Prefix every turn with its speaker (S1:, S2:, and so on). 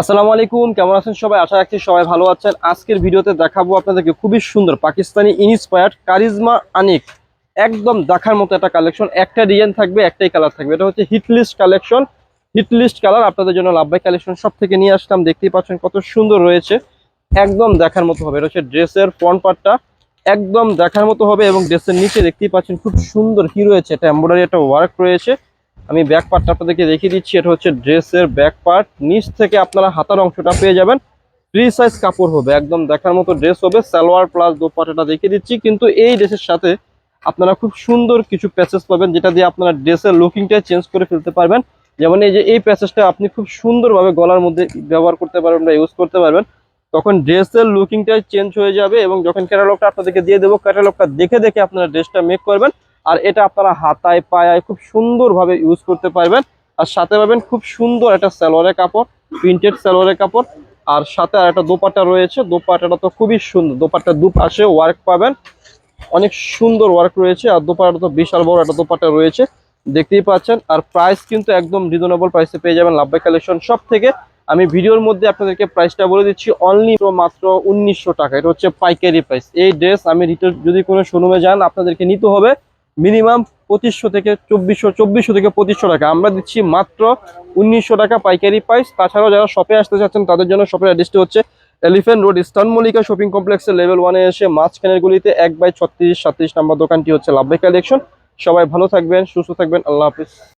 S1: আসসালামু আলাইকুম, কেমন আছেন সবাই? আশা রাখছি সবাই ভালো আছেন। আজকের ভিডিওতে দেখাবো আপনাদেরকে খুবই সুন্দর পাকিস্তানি ইনস্পায়ার্ড কারিজমা আনিক। একদম দেখার মতো একটা কালেকশন একটা ডিজাইন থাকবে, একটাই কালার থাকবে। এটা হচ্ছে হিটলিস্ট কালেকশন হিটলিস্ট কালার আপনাদের জন্য লাভবাই কালেকশন সব থেকে নিয়ে আসলাম। দেখতেই পাচ্ছেন কত সুন্দর রয়েছে। একদম দেখার মতো হবে। এটা হচ্ছে ড্রেসের ফ্রন্ট পার্টটা একদম দেখার মতো হবে এবং ড্রেসের নিচে দেখতেই পাচ্ছেন খুব সুন্দর কি রয়েছে। এটা এমব্রয়ডারি একটা ওয়ার্ক রয়েছে। আমি ব্যাক পার্টটা আপনাদেরকে দেখিয়ে দিচ্ছি, এটা হচ্ছে ড্রেসের ব্যাক পার্ট নিচ থেকে আপনারা হাতার অংশটা পেয়ে যাবেন। ফ্রি সাইজ কাপড় হবে, একদম দেখার মতো ড্রেস হবে। সালোয়ার প্লাস দোপাটাটা দেখিয়ে দিচ্ছি। কিন্তু এই ড্রেসের সাথে আপনারা খুব সুন্দর কিছু প্যাচেস পাবেন, যেটা দিয়ে আপনারা ড্রেসের লুকিংটা চেঞ্জ করে ফেলতে পারবেন। যেমন এই যে, এই প্যাচেসটা আপনি খুব সুন্দরভাবে গলার মধ্যে ব্যবহার করতে পারবেন বা ইউজ করতে পারবেন। তখন ড্রেসের লুকিংটাই চেঞ্জ হয়ে যাবে এবং যখন ক্যাটালগটা আপনাদেরকে দিয়ে দেবো ক্যাটালগটা দেখে দেখে আপনারা ড্রেসটা মেক করবেন। আর এটা আপনারা হাতায়, পায়ায় খুব সুন্দরভাবে ইউজ করতে পারবেন। আর সাথে পাবেন খুব সুন্দর একটা সালোয়ারের কাপড়, প্রিন্টেড সালোয়ারের কাপড়। আর সাথে আর একটা দোপাট্টা রয়েছে। দোপাট্টাটা তো খুবই সুন্দর। দোপাট্টা দুপাশে ওয়ার্ক পাবেন। অনেক সুন্দর ওয়ার্ক রয়েছে। আর দোপাটা তো বিশাল বড় একটা দোপাট্টা রয়েছে। দেখতেই পাচ্ছেন। আর প্রাইস কিন্তু একদম রিজনেবল প্রাইসে পেয়ে যাবেন লাভবাই কালেকশন সব থেকে। আমি ভিডিওর মধ্যে আপনাদেরকে প্রাইসটা বলে দিচ্ছি। অনলি মাত্র উনিশশো টাকা। এটা হচ্ছে পাইকারি প্রাইস এই ড্রেস আমি রিটেল যদি কোনো শোরুমে যান, আপনাদেরকে নিতে হবে। মিনিমাম পঁচিশশো থেকে চব্বিশশো চব্বিশশো থেকে পঁচিশশো টাকা। আমরা দিচ্ছি মাত্র উনিশশো টাকা পাইকারি প্রাইস তাছাড়াও যারা শপে আসতে চাচ্ছেন, তাদের জন্য শপের অ্যাড্রেসটি হচ্ছে Elephant Road Eastern Mallika Shopping কমপ্লেক্সের লেভেল ওয়ানে এসে মাঝখানের গুলিতে এক বাই ছত্রিশ সাতত্রিশ নাম্বার দোকানটি হচ্ছে লাভবাই কালেকশন সবাই ভালো থাকবেন, সুস্থ থাকবেন। আল্লাহ হাফিজ।